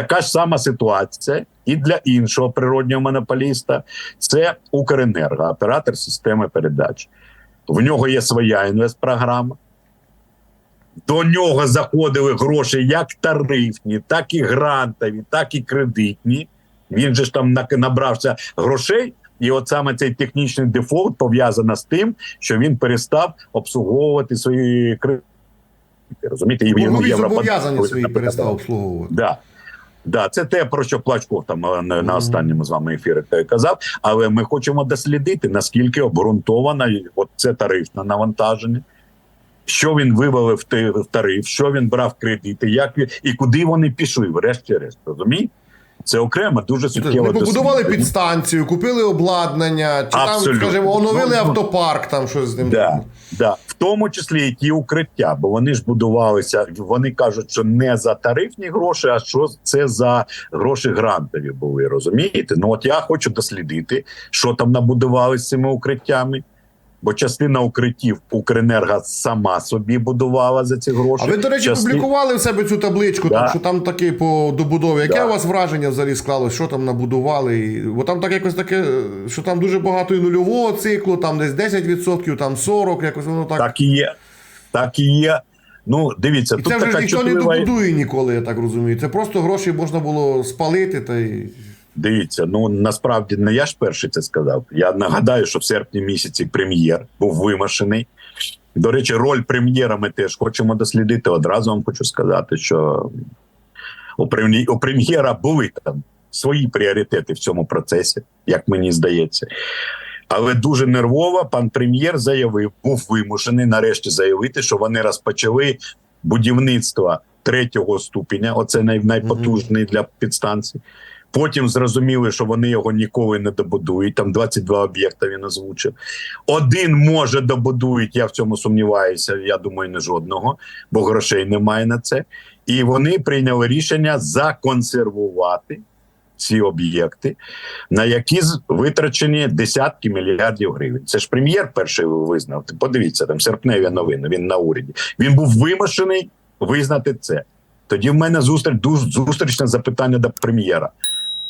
Така ж сама ситуація і для іншого природнього монополіста це Укренерго, оператор системи передач. В нього є своя інвестпрограма. До нього заходили гроші як тарифні, так і грантові, так і кредитні. Він же ж там набрався грошей, і от саме цей технічний дефолт пов'язано з тим, що він перестав обслуговувати свої кредити. Розумієте, і йому зобов'язання свої перестав обслуговувати. Да. Да, це те, про що Плачков там е, на, на останньому з вами ефірі казав. Але ми хочемо дослідити, наскільки обґрунтовано і от це тарифне навантаження, що він вивалив в, тариф, що він брав кредити, як і куди вони пішли, врешті-решт. Розумієте? Це окремо дуже суттєво. Ми побудували дослідження. підстанцію, купили обладнання, чи Абсолютно. там, скажімо, оновили Ну, ну, автопарк, там щось з ним. Да, да. В тому числі і ті укриття, бо вони ж будувалися. Вони кажуть, що не за тарифні гроші, а що це за гроші грантові були. Розумієте? Ну от я хочу дослідити, що там набудували з цими укриттями. Бо частина укриттів Укренерго сама собі будувала за ці гроші. А ви, до речі, Части- публікували в себе цю табличку, Да. там, що там таке по добудові. Яке Да. у вас враження взагалі склалось, що там набудували? І- Бо там так якось таке, що там дуже багато і нульового циклу, там десь 10%, там 40%, якось воно так. Так і є. Так і є. Ну, дивіться, І тут це вже така ніхто не добудує ніколи, я так розумію. Це просто гроші можна було спалити та й. Дивіться, ну насправді не я ж перший це сказав. Я нагадаю, що в серпні місяці прем'єр був вимушений. До речі, роль прем'єра ми теж хочемо дослідити. Одразу вам хочу сказати, що у прем'є- у прем'єра були там свої пріоритети в цьому процесі, як мені здається. Але дуже нервово пан прем'єр заявив, був вимушений нарешті заявити, що вони розпочали будівництво третього ступеня. Оце най, найпотужний для підстанцій. Потім зрозуміли, що вони його ніколи не добудують. Там 22 об'єкта він озвучив. Один може добудують. Я в цьому сумніваюся. Я думаю, не жодного, бо грошей немає на це. І вони прийняли рішення законсервувати ці об'єкти, на які витрачені десятки мільярдів гривень. Це ж прем'єр перший визнав. Подивіться, там серпневі новини. Він на уряді. Він був вимушений визнати це. Тоді в мене зустріч зустрічне запитання до прем'єра.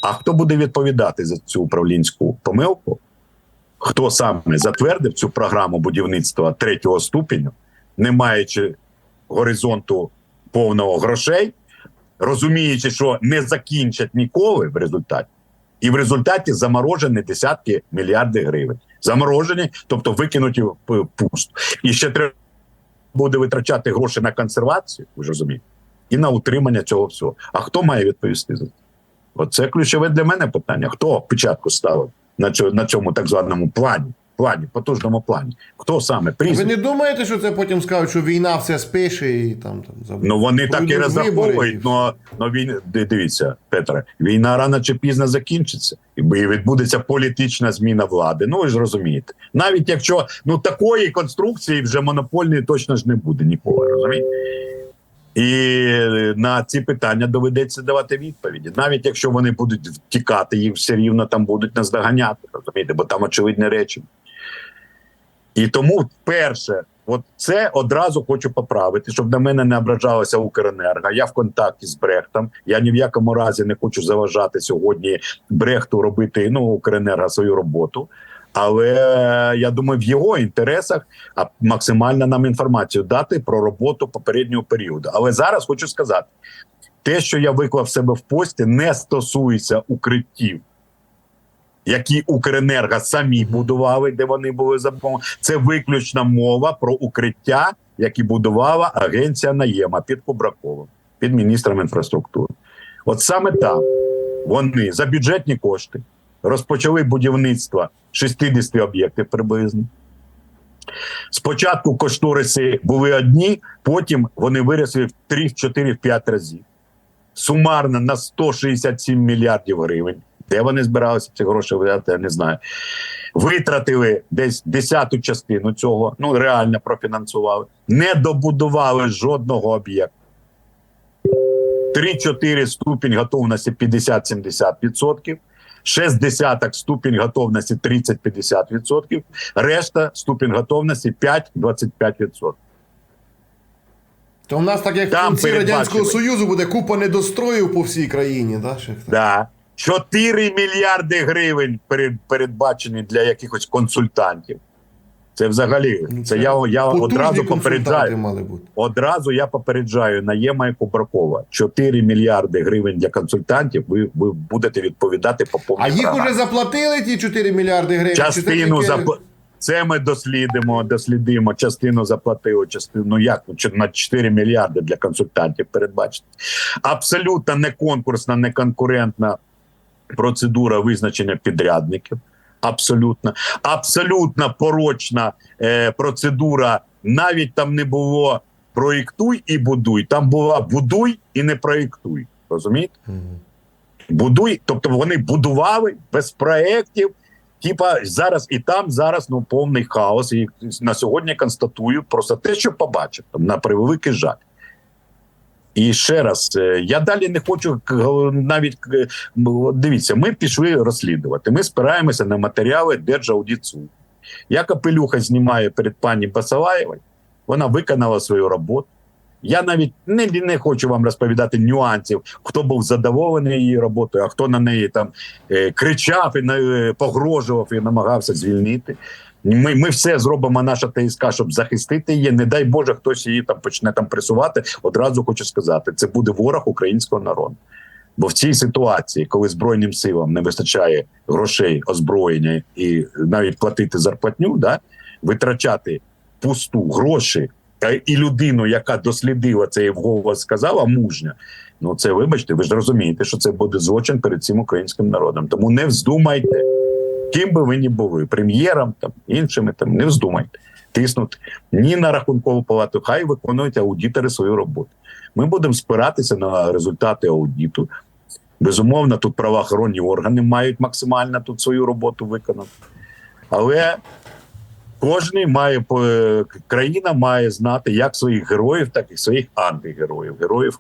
А хто буде відповідати за цю управлінську помилку? Хто саме затвердив цю програму будівництва третього ступеню, не маючи горизонту повного грошей, розуміючи, що не закінчать ніколи в результаті, і в результаті заморожені десятки мільярдів гривень. Заморожені, тобто викинуті в пусту. І ще треба буде витрачати гроші на консервацію, ви ж розумієте, і на утримання цього всього. А хто має відповісти за це? Оце ключове для мене питання. Хто печатку ставив на цьому, на цьому так званому плані, плані, потужному плані? Хто саме? Ви не думаєте, що це потім скажуть, що війна все спише і там там заб- Ну вони так і розраховують. Но, но він дивіться, Петре, війна рано чи пізно закінчиться, і відбудеться політична зміна влади. Ну ви ж розумієте, навіть якщо ну такої конструкції вже монопольної точно ж не буде ніколи. Розумієте? І на ці питання доведеться давати відповіді, навіть якщо вони будуть втікати, їх все рівно там будуть наздоганяти, розумієте, бо там очевидні речі. І тому, перше, от це одразу хочу поправити, щоб на мене не ображалося Укренерго. Я в контакті з Брехтом. Я ні в якому разі не хочу заважати сьогодні Брехту робити ну Укренерго свою роботу. Але я думаю, в його інтересах а максимально нам інформацію дати про роботу попереднього періоду. Але зараз хочу сказати: те, що я виклав себе в пості, не стосується укриттів, які Укренерго самі будували, де вони були запомогли. Це виключна мова про укриття, які будувала агенція Наєма під Кубраковим, під міністром інфраструктури. От саме там вони за бюджетні кошти розпочали будівництво 60 об'єктів приблизно. Спочатку кошториси були одні, потім вони виросли в 3, в 4, в 5 разів. Сумарно на 167 мільярдів гривень. Де вони збиралися ці гроші видати, я не знаю. Витратили десь десяту частину цього, ну реально профінансували, не добудували жодного об'єкту. 3-4 ступінь готовності 50-70%. 6 десяток ступінь готовності 30-50%, решта ступінь готовності 5-25%. То в нас так як Там в кінці Радянського. Союзу буде купа недостроїв по всій країні, да? так? Да. 4 мільярди гривень передбачені для якихось консультантів. Це взагалі, Ну, це я, я одразу попереджаю. мали бути. Одразу я попереджаю Наєма і Кубракова. 4 мільярди гривень для консультантів. Ви, ви будете відповідати по повній А їх програмі. уже заплатили ті 4 мільярди гривень? Частину запла... Це ми дослідимо, дослідимо. Частину заплатили, частину ну як ну, на 4 мільярди для консультантів передбачити. Абсолютно не конкурсна, не конкурентна процедура визначення підрядників. Абсолютно, абсолютно порочна е, процедура. Навіть там не було проєктуй і будуй. Там була будуй і не проєктуй. Розумієте? Мгм. Будуй, тобто вони будували без проєктів. Типа зараз і там зараз ну повний хаос. І на сьогодні констатую просто те, що побачив там, на превеликий жаль. І ще раз, е, я далі не хочу навіть дивіться, ми пішли розслідувати. Ми спираємося на матеріали Держаудіцу. Я капелюха знімаю перед пані Басалаєвою. Вона виконала свою роботу. Я навіть не, не хочу вам розповідати нюансів, хто був задоволений її роботою, а хто на неї там е, кричав і е, погрожував і намагався звільнити. Ми, ми все зробимо, наша ТСК, щоб захистити її. Не дай Боже, хтось її там почне там пресувати. Одразу хочу сказати, це буде ворог українського народу. Бо в цій ситуації, коли збройним силам не вистачає грошей, озброєння і навіть платити зарплатню, да, витрачати пусту гроші і людину, яка дослідила це і вголос сказала, мужня. Ну це вибачте, ви ж розумієте, що це буде злочин перед цим українським народом. Тому не вздумайте, ким би ви ні були, прем'єром там іншими там не вздумайте тиснути ні на рахункову палату. Хай виконують аудитори свою роботу. Ми будемо спиратися на результати аудиту. Безумовно, тут правоохоронні органи мають максимально тут свою роботу виконати. Але кожний має по- країна має знати як своїх героїв, так і своїх антигероїв, героїв